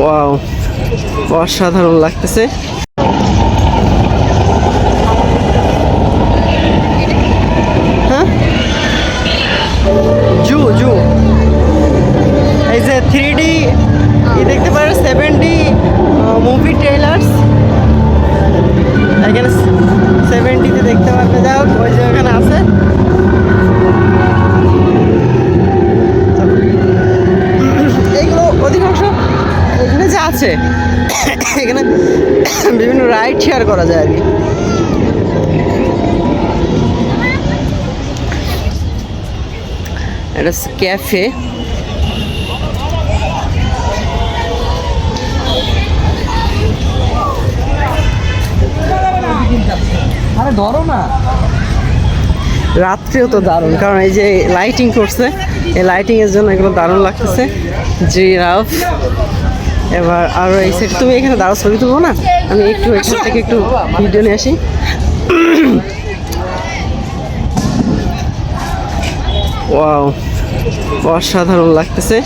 Wow, অসাধারণ লাগতেছে। হ্যাঁ? জু জু। এই যে থ্রি ডি দেখতে পারো সেভেন ডি মুভি ট্রেলার্স আছে। এখানে বিভিন্ন রাইড শেয়ার করা যায় আর কি। এটা ক্যাফে। আরে ধরো না। রাত্রেও তো দারুণ কারণ এই যে লাইটিং করছে এই লাইটিং এর জন্য এগুলো দারুণ লাগতেছে। জিরাফ। এবার আরও এই সাইড তুমি এখানে দাঁড়াও, ছবি তুলবো না? আমি একটু এখান থেকে একটু ভিডিও নিয়ে আসি। ওয়াও অসাধারণ লাগতেছে।